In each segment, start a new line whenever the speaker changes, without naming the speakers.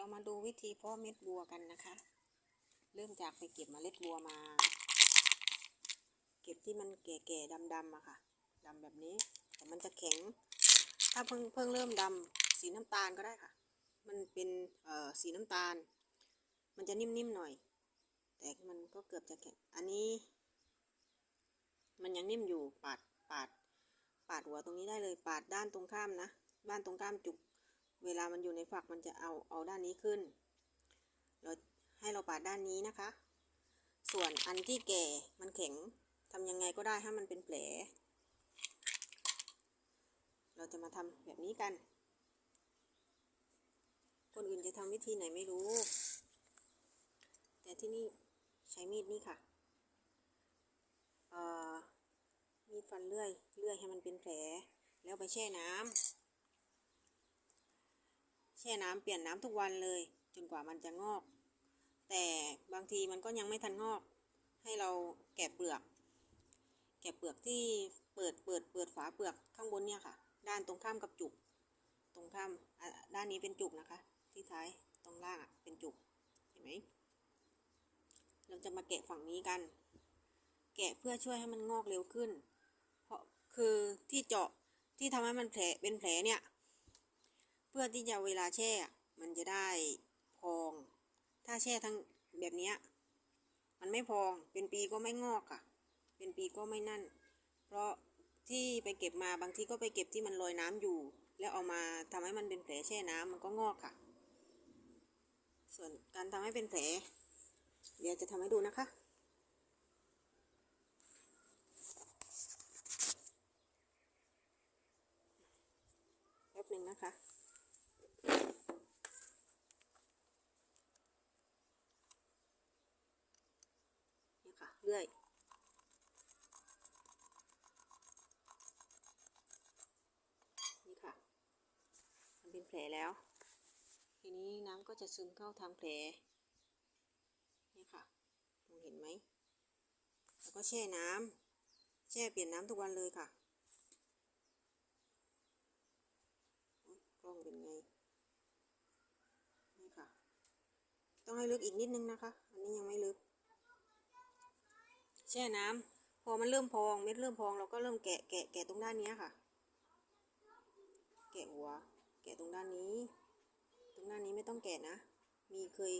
เรามาดูวิธีเพาะเม็ดบัวกันนะคะ เริ่มจากไปเก็บเมล็ดบัวมา เก็บที่มันแก่ๆดำๆอะค่ะดำแบบนี้ แต่มันจะแข็ง ถ้าเพิ่งเพิ่งเริ่มดำสีน้ำตาลก็ได้ค่ะ มันเป็นเอ่อสีน้ำตาล มันจะนิ่มๆหน่อย แต่มันก็เกือบจะแข็ง อันนี้ มันยังนิ่มอยู่ปาดปาดปาดหัวตรงนี้ได้เลยปาดด้านตรงข้ามนะด้านตรงข้ามจุก เวลามันอยู่ในฝักมันจะเอาเอาด้านนี้ขึ้น เราให้เราปาดด้านนี้นะคะ ส่วนอันที่แก่มันแข็งทำยังไงก็ได้ให้มันเป็นแผล เราจะมาทำแบบนี้กัน คนอื่นจะทำวิธีไหนไม่รู้ แต่ที่นี่ใช้มีดนี่ค่ะเอ่อมีดฟันเลื่อย เลื่อยให้มันเป็นแผล แล้วไปแช่น้ำ แช่น้ำเปลี่ยนน้ำทุกวันเลย จนกว่ามันจะงอก แต่บางทีมันก็ยังไม่ทันงอก ให้เราแกะเปลือก แกะเปลือกที่เปิดเปิดเปิดฝาเปลือกข้างบนเนี่ยค่ะ ด้านตรงข้ามกับจุก ตรงข้ามอะด้านนี้เป็นจุกนะคะ ที่ท้ายตรงล่างอะเป็นจุกเห็นไหมเราจะมาแกะฝั่งนี้กัน แกะเพื่อช่วยให้มันงอกเร็วขึ้น เพราะคือที่เจาะที่ทำให้มันแผลเป็นแผลเนี่ย เพื่อที่จะเวลาแช่มันจะได้พอง ถ้าแช่ทั้งแบบนี้มันไม่พองเป็นปีก็ไม่งอกอะ เป็นปีก็ไม่นั่น เพราะที่ไปเก็บมาบางทีก็ไปเก็บที่มันลอยน้ำอยู่ แล้วเอามาทำให้มันเป็นแผลแช่น้ำมันก็งอกค่ะ ส่วนการทำให้เป็นแผล เดี๋ยวจะทำให้ดูนะคะแป๊บหนึ่งนะคะ นี่ค่ะเลื่อยนี่ค่ะมันเป็นแผลแล้ว ทีนี้น้ำก็จะซึมเข้าทางแผลนี่ค่ะมองเห็นไหมแล้วก็แช่น้ำแช่เปลี่ยนน้ำทุกวันเลยค่ะกล้องเป็นไง นี่ค่ะ ต้อง ให้ลึกอีกนิดนึงนะคะ อันนี้ยังไม่ลึก แช่น้ำพอมันเริ่มพองเม็ดเริ่มพองเราก็เริ่มแกะแกะแกะตรงด้านนี้ค่ะ แกะหัว แกะตรงด้านนี้ ตรงด้านนี้ไม่ต้องแกะนะ มีเคย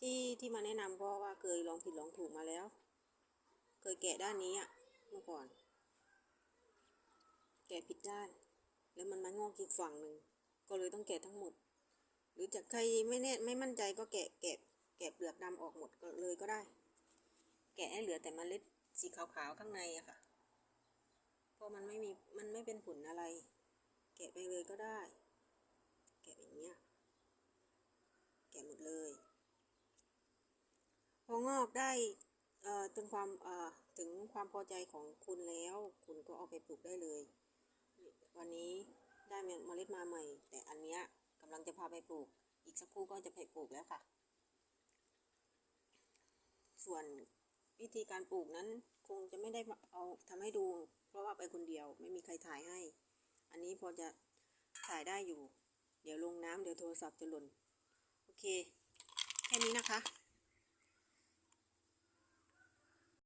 ที่ที่มาแนะนำเพราะว่าเคยลองผิดลองถูกมาแล้ว เคยแกะด้านนี้อะเมื่อก่อน แกะผิดด้าน แล้วมันมางอกอีกฝั่งหนึ่งก็เลยต้องแกะทั้งหมด หรือจากใครไม่แน่ไม่มั่นใจก็แกะแกะแกะเปลือกดำออกหมดก็เลยก็ได้ แกะให้เหลือแต่เมล็ดสีขาวๆข้างในอะค่ะ เพราะมันไม่มีมันไม่เป็นผลอะไร แกะไปเลยก็ได้ แกะอย่างเงี้ย แกะหมดเลย พองอกได้เอ่อถึงความเอ่อถึงความพอใจของคุณแล้ว คุณก็เอาไปปลูกได้เลย วันนี้ได้เมล็ดมาใหม่ แต่อันเนี้ย กำลังจะพาไปปลูก อีกสักครู่ก็จะไปปลูกแล้วค่ะ ส่วนวิธีการปลูกนั้นคงจะไม่ได้เอาทำให้ดู เพราะว่าไปคนเดียวไม่มีใครถ่ายให้ อันนี้พอจะถ่ายได้อยู่ เดี๋ยวลงน้ำเดี๋ยวโทรศัพท์จะหล่น โอเค แค่นี้นะคะ